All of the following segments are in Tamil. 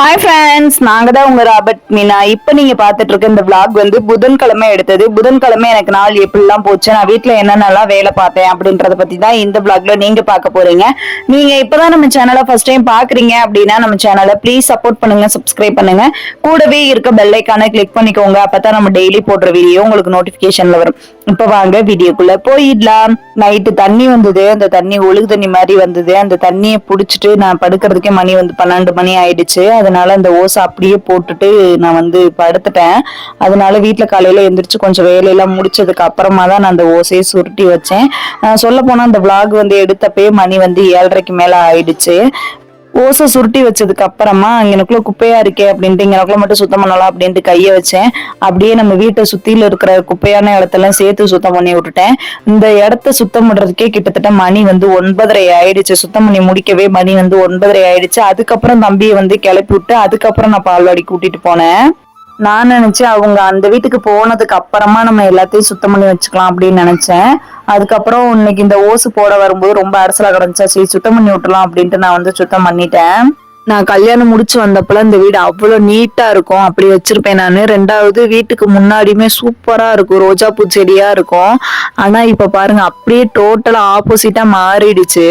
ஹாய் ஃப்ரெண்ட்ஸ் நாங்க தான் உங்க ராபர்ட் மீனா. இப்போ நீங்க பார்த்துட்டு இருக்க இந்த விளாக் வந்து புதன்கிழமை எடுத்தது. புதன்கிழமை எனக்கு நாள் எப்படிலாம் போச்சு நான் வீட்டில் என்னென்னலாம் வேலை பார்த்தேன் அப்படின்றத பத்தி தான் இந்த விளாக்ல நீங்க பார்க்க போறீங்க. நீங்க இப்பதான் நம்ம சேனலை ஃபர்ஸ்ட் டைம் பாக்குறீங்க அப்படின்னா நம்ம சேனலை ப்ளீஸ் சப்போர்ட் பண்ணுங்க சப்ஸ்கிரைப் பண்ணுங்க. கூடவே இருக்க பெல்லைக்கான கிளிக் பண்ணிக்கோங்க. அப்பதான் நம்ம டெய்லி போடுற வீடியோ உங்களுக்கு நோட்டிபிகேஷன்ல வரும். இப்ப வாங்க வீடியோக்குள்ள போயிடலாம். நைட்டு தண்ணி வந்தது. அந்த தண்ணி ஒழுகு தண்ணி மாதிரி வந்தது. அந்த தண்ணியை புடிச்சிட்டு நான் படுக்கிறதுக்கே மணி வந்து பன்னெண்டு மணி ஆயிடுச்சு. அதனால அந்த ஓசை அப்படியே போட்டுட்டு நான் வந்து படுத்துட்டேன் அதனால வீட்டில் காலையில எந்திரிச்சு கொஞ்சம் வேலையெல்லாம் முடிச்சதுக்கு அப்புறமா தான் நான் அந்த ஓசையை சுருட்டி வச்சேன். சொல்ல போனா அந்த விளாக் வந்து எடுத்தப்பே மணி வந்து ஏழரைக்கு மேல ஆயிடுச்சு. ஓசை சுருட்டி வச்சதுக்கு அப்புறமா இங்கனக்குள்ள குப்பையா இருக்கே அப்படின்ட்டு இங்கனக்குள்ள மட்டும் சுத்தம் பண்ணலாம் அப்படின்ட்டு கையை வச்சேன். அப்படியே நம்ம வீட்டை சுத்தியில இருக்கிற குப்பையான இடத்தெல்லாம் சேர்த்து சுத்தம் பண்ணி விட்டுட்டேன். இந்த இடத்த சுத்தம் பண்றதுக்கே கிட்டத்தட்ட மணி வந்து ஒன்பதரை ஆயிடுச்சு. சுத்தம் பண்ணி முடிக்கவே மணி வந்து ஒன்பதரை ஆயிடுச்சு. அதுக்கப்புறம் தம்பியை வந்து கிளப்பி விட்டு அதுக்கப்புறம் நான் பால்வாடி கூட்டிட்டு போனேன். நான் நினைச்சேன் அவங்க அந்த வீட்டுக்கு போனதுக்கு அப்புறமா நம்ம எல்லாத்தையும் சுத்தம் பண்ணி வச்சுக்கலாம் அப்படின்னு நினைச்சேன். அதுக்கப்புறம் இன்னைக்கு இந்த ஓசு போட வரும்போது ரொம்ப அரசலா கிடந்துச்சா? சரி சுத்தம் பண்ணி விட்டுலாம் அப்படின்ட்டு நான் வந்து சுத்தம் பண்ணிட்டேன். நான் கல்யாணம் முடிச்சு வந்தப்பல இந்த வீடு அவ்வளவு நீட்டா இருக்கும். அப்படி வச்சிருப்பேன் நான். ரெண்டாவது வீட்டுக்கு முன்னாடியுமே சூப்பரா இருக்கும். ரோஜா பூ செடியா இருக்கும். ஆனா இப்ப பாருங்க அப்படியே டோட்டலா ஆப்போசிட்டா மாறிடுச்சு.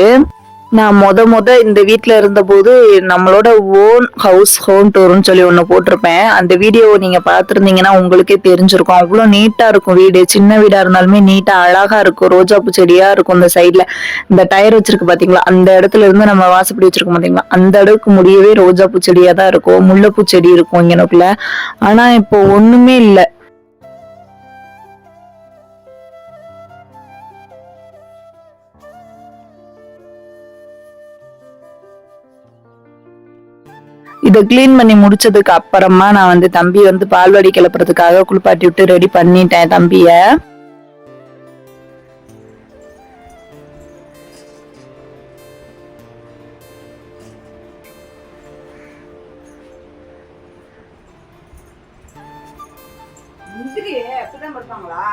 நான் மொத மொத இந்த வீட்டில் இருந்தபோது நம்மளோட ஓன் ஹவுஸ் ஹோம் டூர்னு சொல்லி ஒன்று போட்டிருப்பேன். அந்த வீடியோ நீங்கள் பார்த்துருந்தீங்கன்னா உங்களுக்கே தெரிஞ்சிருக்கும். அவ்வளோ நீட்டாக இருக்கும் வீடு. சின்ன வீடாக இருந்தாலுமே நீட்டாக அழகாக இருக்கும். ரோஜாப்பூ செடியாக இருக்கும் இந்த சைடில் இந்த டயர் வச்சிருக்கு பார்த்தீங்களா அந்த இடத்துல இருந்து நம்ம வாசப்படி வச்சிருக்கோம் பார்த்தீங்களா அந்த அளவுக்கு முடியவே ரோஜாப்பூ செடியாக தான் இருக்கும். முல்லைப்பூ செடி இருக்கும் இங்கனக்குள்ள ஆனால் இப்போ ஒன்றுமே இல்லை. இதை க்ளீன் பண்ணி முடிச்சதுக்கு அப்புறமா நான் வந்து தம்பி வந்து பால்வாடி கிளப்புறதுக்காக குளிப்பாட்டி விட்டு ரெடி பண்ணிட்டேன் தம்பிய. அப்படிதான் படுப்பாங்களா?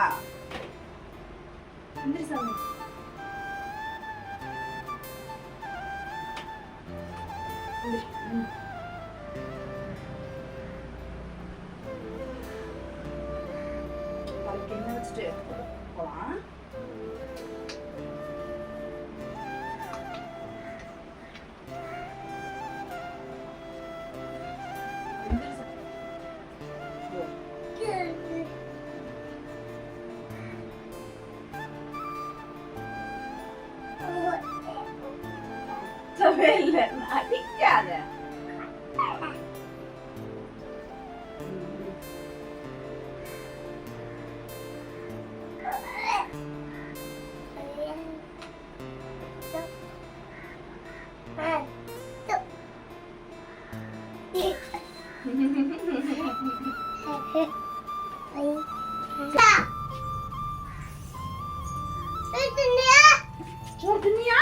दुनिया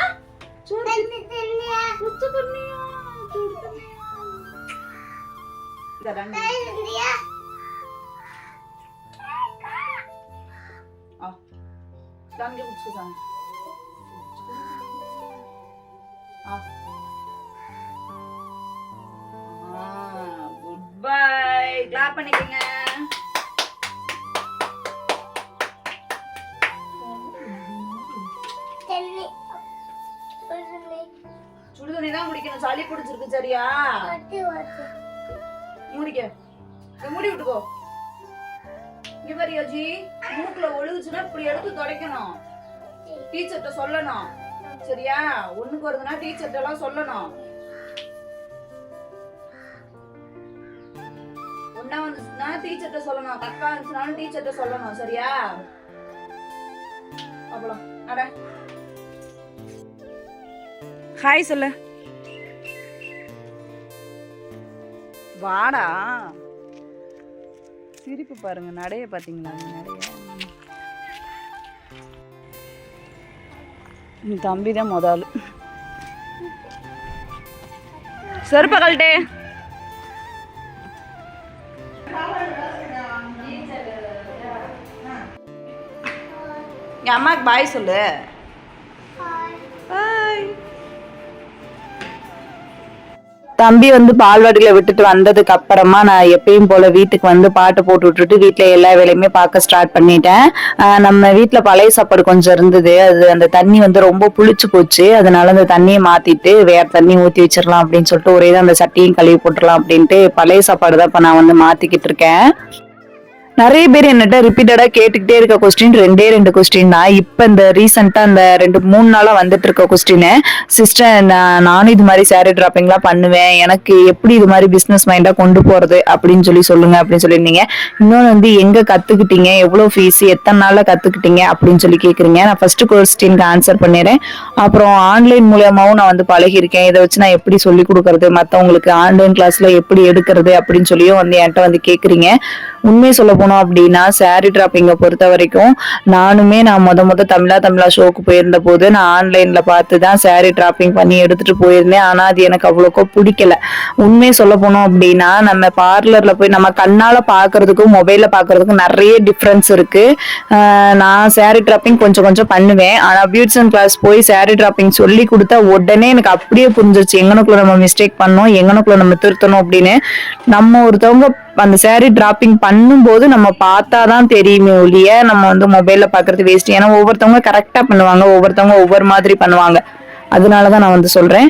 छोड़ दुनिया कुछ दुनिया छोड़ दुनिया इधर आ आ डाल के उसको जाना आ குட் பை கிளாப் பண்ணிக்கங்க பிடிச்சிருக்கு சரியா? மூடிக்க. மூடி விட்டுக்கோ இங்க பாரு யோஜி மூக்குல ஒழுகுச்சுன்னா இப்படி எடுத்து துடைக்கணும். டீச்சர்கிட்ட சொல்லணும். சரியா? ஒண்ணுக்கு வருதுன்னா டீச்சர்கிட்ட எல்லாம் சொல்லணும். ஒன்னா வந்துச்சுன்னா டீச்சர்கிட்ட சொல்லணும். தக்கா இருந்துச்சுனாலும் டீச்சர்கிட்ட சொல்லணும். சரியா? அவ்வளோ அட. ஹாய் சொல்லு. வாடா. சிரிப்பு பாருங்க நடைய பார்த்தீங்களா நடைய. என் தம்பி தான் முதல் செருப்ப கழட்டே. என் அம்மாக்கு பாய் சொல்லு. தம்பி வந்து பால்வாடியில விட்டுட்டு வந்ததுக்கு அப்புறமா நான் எப்பயும் போல வீட்டுக்கு வந்து பாட்டு போட்டு விட்டுட்டு வீட்டுல எல்லா வேலையுமே பார்க்க ஸ்டார்ட் பண்ணிட்டேன். நம்ம வீட்டுல பழைய சாப்பாடு கொஞ்சம் இருந்தது. அது அந்த தண்ணி வந்து ரொம்ப புளிச்சு போச்சு. அதனால அந்த தண்ணியை மாத்திட்டு வேற தண்ணி ஊத்தி வச்சிடலாம் அப்படின்னு சொல்லிட்டு ஒரே தான் அந்த சட்டியும் கழுவி போட்டுடலாம் அப்படின்ட்டு பழைய சாப்பாடு தான் இப்ப நான் வந்து மாத்திக்கிட்டு இருக்கேன். நிறைய பேர் என்னட்ட ரிப்பீட்டடா கேட்டுக்கிட்டே இருக்க கொஸ்டின் ரெண்டே ரெண்டு கொஸ்டின் தான். இப்ப இந்த ரீசெண்டா அந்த ரெண்டு மூணு நாளா வந்துட்டு இருக்க கொஸ்டின் சிஸ்டர் நானும் இது மாதிரி சாரி டிராப்பிங்லாம் பண்ணுவேன். எனக்கு எப்படி இது மாதிரி பிசினஸ் மைண்டா கொண்டு போறது அப்படின்னு சொல்லி சொல்லுங்க அப்படின்னு சொல்லியிருந்தீங்க. இன்னொன்று வந்து எங்க கத்துக்கிட்டீங்க? எவ்வளவு ஃபீஸ் எத்தனை நாள்ல கத்துக்கிட்டீங்க? அப்படின்னு சொல்லி கேக்குறீங்க. நான் ஃபர்ஸ்ட் கொஸ்டினுக்கு ஆன்சர் பண்ணிடுறேன். அப்புறம் ஆன்லைன் மூலியமாவும் நான் வந்து பழகியிருக்கேன். இதை வச்சு நான் எப்படி சொல்லி கொடுக்கறது? மத்தவங்களுக்கு ஆன்லைன் கிளாஸ்ல எப்படி எடுக்கிறது? அப்படின்னு சொல்லியும் வந்து என்கிட்ட வந்து கேக்குறீங்க. உண்மையை சொல்ல போனோம் அப்படின்னா சாரி டிராப்பிங்கை பொறுத்த வரைக்கும் நானுமே நான் முத முத தமிழா தமிழா ஷோக்கு போயிருந்த போது நான் ஆன்லைன்ல பார்த்து தான் சாரி டிராப்பிங் பண்ணி எடுத்துட்டு போயிருந்தேன். ஆனா அது எனக்கு அவ்வளோக்கோ பிடிக்கல. உண்மையை சொல்ல போனோம் அப்படின்னா நம்ம பார்லர்ல போய் நம்ம கண்ணால பாக்குறதுக்கும் மொபைல்ல பாக்குறதுக்கும் நிறைய டிஃப்ரென்ஸ் இருக்கு. நான் சாரி டிராப்பிங் கொஞ்சம் கொஞ்சம் பண்ணுவேன். ஆனா அண்ட் கிளாஸ் போய் சாரி டிராப்பிங் சொல்லி கொடுத்தா உடனே எனக்கு அப்படியே புரிஞ்சிருச்சு. எங்கனக்குள்ள நம்ம மிஸ்டேக் பண்ணோம் எங்கனக்குள்ள நம்ம திருத்தணும் அப்படின்னு. நம்ம ஒருத்தவங்க அந்த சாரி டிராப்பிங் பண்ணும்போது நம்ம பார்த்தாதான் தெரியுமே ஒழிய நம்ம வந்து மொபைல்ல பாக்குறது வேஸ்ட் ஏன்னா ஒவ்வொருத்தவங்க கரெக்டா பண்ணுவாங்க ஒவ்வொருத்தவங்க ஒவ்வொரு மாதிரி பண்ணுவாங்க. அதனாலதான் நான் வந்து சொல்றேன்.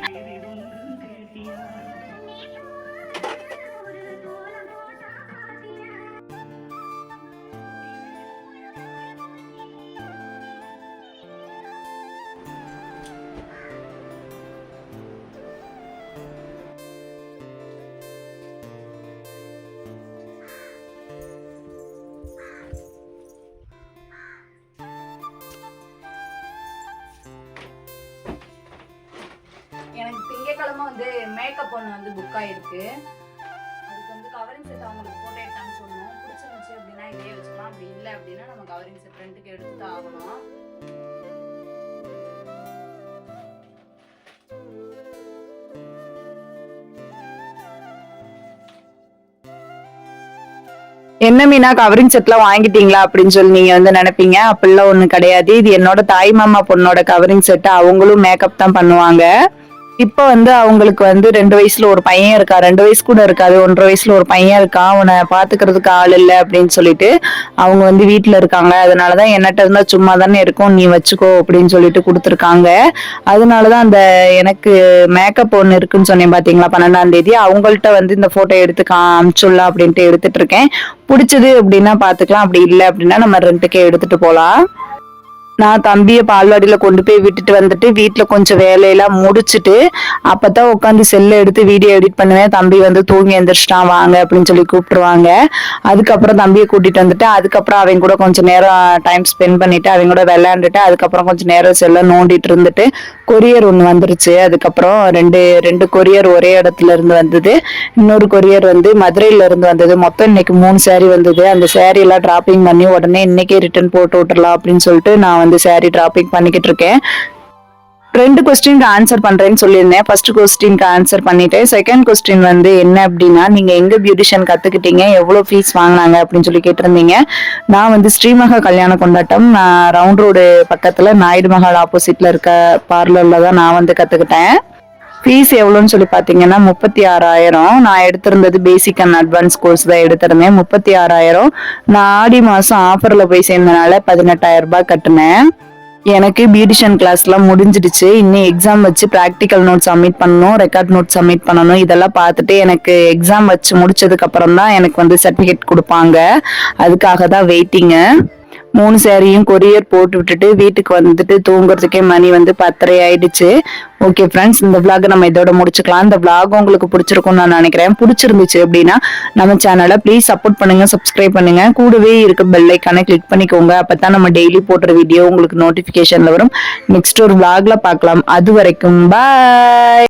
எனக்கு திங்கக்கிழமை வந்து மேக்கப் ஒன்று வந்து புக் ஆயிருக்கு. அதுக்கு வந்து கவரிங் செட் அவங்களுக்கு போட்டோ எடுத்தான்னு சொன்னோம். பிடிச்சிருந்துச்சு அப்படின்னா இதே வச்சுக்கலாம். அப்படி இல்லை அப்படின்னா நம்ம கவரிங் செட் ரெண்டுக்கு எடுத்து ஆகணும். என்ன மீனா கவரிங் செட்லாம் வாங்கிட்டீங்களா அப்படின்னு சொல்லி நீங்க வந்து நினைப்பீங்க? அப்படிலாம் ஒண்ணு கிடையாது. இது என்னோட தாய் மாமா பொண்ணோட கவரிங் செட் அவங்களும் மேக்கப் தான் பண்ணுவாங்க. இப்ப வந்து அவங்களுக்கு வந்து ரெண்டு வயசுல ஒரு பையன் இருக்கா ரெண்டு வயசு கூட இருக்காது ஒன்றரை வயசுல ஒரு பையன் இருக்கான் அவனை பாத்துக்கிறதுக்கு ஆள் இல்லை அப்படின்னு சொல்லிட்டு அவங்க வந்து வீட்டுல இருக்காங்க. அதனாலதான் என்னட்ட இருந்தா சும்மா தானே இருக்கும் நீ வச்சுக்கோ அப்படின்னு சொல்லிட்டு கொடுத்துருக்காங்க. அதனாலதான் அந்த எனக்கு மேக்கப் ஒன்று இருக்குன்னு சொன்னேன் பாத்தீங்களா பன்னெண்டாம் தேதி. அவங்கள்ட்ட வந்து இந்த போட்டோ எடுத்து காமிச்சுடலாம் அப்படின்ட்டு எடுத்துட்டு இருக்கேன். பிடிச்சது அப்படின்னா பாத்துக்கலாம் அப்படி இல்லை அப்படின்னா நம்ம ரெண்டுக்கே எடுத்துட்டு போலாம். நான் தம்பியை பால்வாடியில கொண்டு போய் விட்டுட்டு வந்துட்டு வீட்டுல கொஞ்சம் வேலையெல்லாம் முடிச்சிட்டு அப்பதான் உட்காந்து செல்ல எடுத்து வீடியோ எடிட் பண்ணுவேன். தம்பி வந்து தூங்கி எழுந்திரிச்சிட்டான் வாங்க அப்படின்னு சொல்லி கூப்பிட்டுருவாங்க. அதுக்கப்புறம் தம்பியை கூட்டிட்டு வந்துட்டு அதுக்கப்புறம் அவங்க கூட கொஞ்சம் நேரம் டைம் ஸ்பெண்ட் பண்ணிட்டு அவங்க கூட விளையாண்டுட்டு அதுக்கப்புறம் கொஞ்சம் நேரம் செல்ல நோண்டிட்டு இருந்துட்டு கொரியர் ஒன்று வந்துருச்சு. அதுக்கப்புறம் ரெண்டு ரெண்டு கொரியர் ஒரே இடத்துல இருந்து வந்தது. இன்னொரு கொரியர் வந்து மதுரையில இருந்து வந்தது. மொத்தம் இன்னைக்கு மூணு சேரீ வந்தது. அந்த சேரீ எல்லாம் டிராப்பிங் பண்ணி உடனே இன்னைக்கே ரிட்டர்ன் போட்டு விட்டுறலாம் அப்படின்னு சொல்லிட்டு நான் வந்து saree டிராப்பிங் பண்ணிக்கிட்டு இருக்கேன். ரெண்டு கொஸ்டினுக்கு ஆன்சர் பண்றேன்னு சொல்லியிருந்தேன். ஃபர்ஸ்ட் கொஸ்டினுக்கு ஆன்சர் பண்ணிட்டேன் செகண்ட் கொஸ்டின் வந்து என்ன அப்படின்னா நீங்க எங்க பியூட்டிஷியன் கத்துக்கிட்டீங்க? எவ்வளவு ஃபீஸ் வாங்கினாங்க அப்படின்னு சொல்லி கேட்டிருந்தீங்க. நான் வந்து ஸ்ரீமக கல்யாண கொண்டாட்டம். நான் ரவுண்ட் ரோடு பக்கத்துல நாயுடு மஹால் ஆப்போசிட்ல இருக்க பார்லர்ல தான் நான் வந்து கத்துக்கிட்டேன். ஃபீஸ் எவ்வளோன்னு சொல்லி பார்த்தீங்கன்னா முப்பத்தி ஆறாயிரம். நான் எடுத்திருந்தது பேசிக் அண்ட் அட்வான்ஸ் கோர்ஸ் தான் எடுத்திருந்தேன். முப்பத்தி ஆறாயிரம். நான் ஆடி மாதம் ஆஃபரில் போய் சேர்ந்தனால பதினெட்டாயிரம் ரூபாய் கட்டினேன். எனக்கு பியூட்டிஷியன் கிளாஸ்லாம் முடிஞ்சிடுச்சு. இன்னும் எக்ஸாம் வச்சு ப்ராக்டிக்கல் நோட் சப்மிட் பண்ணணும் ரெக்கார்ட் நோட் சப்மிட் பண்ணணும். இதெல்லாம் பார்த்துட்டு எனக்கு எக்ஸாம் வச்சு முடிச்சதுக்கு அப்புறம் தான் எனக்கு வந்து சர்டிஃபிகேட் கொடுப்பாங்க. அதுக்காக தான் வெயிட்டிங்கு மூணு சேரீயும் கொரியர் போட்டு விட்டுட்டு வீட்டுக்கு வந்துட்டு தூங்குறதுக்கே மணி வந்து பத்தரை ஆயிடுச்சு. ஓகே ஃப்ரெண்ட்ஸ் இந்த விளாக் நம்ம இதோட முடிச்சுக்கலாம். இந்த விளாக் உங்களுக்கு பிடிச்சிருக்கும்னு நான் நினைக்கிறேன். பிடிச்சிருந்துச்சு அப்படின்னா நம்ம சேனலை ப்ளீஸ் சப்போர்ட் பண்ணுங்க சப்ஸ்கிரைப் பண்ணுங்க. கூடவே இருக்க பெல் ஐக்கானை கிளிக் பண்ணிக்கோங்க. அப்பதான் நம்ம டெய்லி போடுற வீடியோ உங்களுக்கு நோட்டிபிகேஷன்ல வரும். நெக்ஸ்ட் ஒரு விளாக்ல பார்க்கலாம். அது வரைக்கும் பாய்